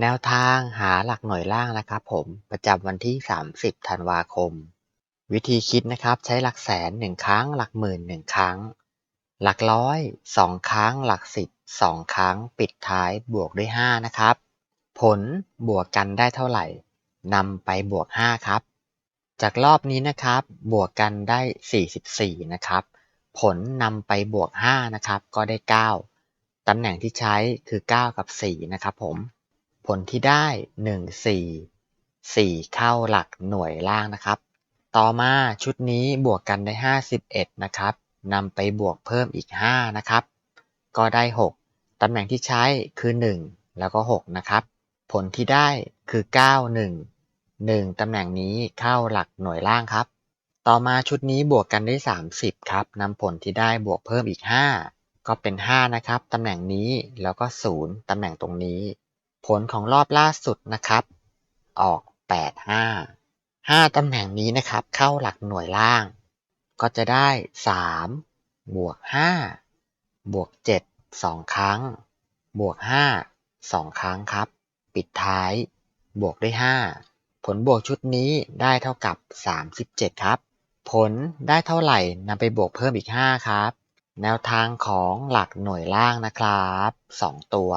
แนวทางหาหลักหน่วยล่างนะครับผมประจำวันที่ 30 ธันวาคม วิธีคิดนะครับใช้หลักแสน 1 ครั้ง หลักหมื่น 1 ครั้ง หลักร้อย 2 ครั้ง หลักสิบ2 ครั้ง ปิดท้ายบวกด้วย 5 นะครับ ผลบวกกันได้เท่าไหร่นำไปบวก 5 ครับ จากรอบนี้นะครับ บวกกันได้ 44 นะครับ ผลนำไปบวก 5 นะครับ ก็ได้ 9ตำแหน่งที่ใช้คือ 9 กับ 4 นะครับผม ผลที่ได้ 1 4 4 เข้าหลักหน่วยล่างนะครับ ต่อมาชุดนี้บวกกันได้ 51 นะครับนำไปบวกเพิ่มอีก 5 นะครับ ก็ได้ 6 ตำแหน่งที่ใช้คือ 1 แล้วก็ 6 นะครับ ผลที่ได้คือ 9 1 1 ตำแหน่งนี้เข้าหลักหน่วยล่างครับ ต่อมาชุดนี้บวกกันได้ 30 ครับนำผลที่ได้บวกเพิ่มอีก 5 ก็เป็น 5 นะครับ ตำแหน่งนี้แล้วก็ 0 ตำแหน่งตรงนี้ ผลของรอบล่าสุดนะครับ ออก 8 5 5ตำแหน่งนี้นะครับ เข้าหลักหน่วยล่าง ก็จะได้ 3 บวก 5 บวก 7 2 ครั้ง บวก 5 2 ครั้งครับ ปิดท้าย บวกด้วย 5 ผลบวกชุดนี้ได้เท่ากับ 37 ครับ ผลได้เท่าไหร่นำไปบวกเพิ่มอีก 5 ครับ แนวทางของหลักหน่วยล่างนะครับ 2 ตัว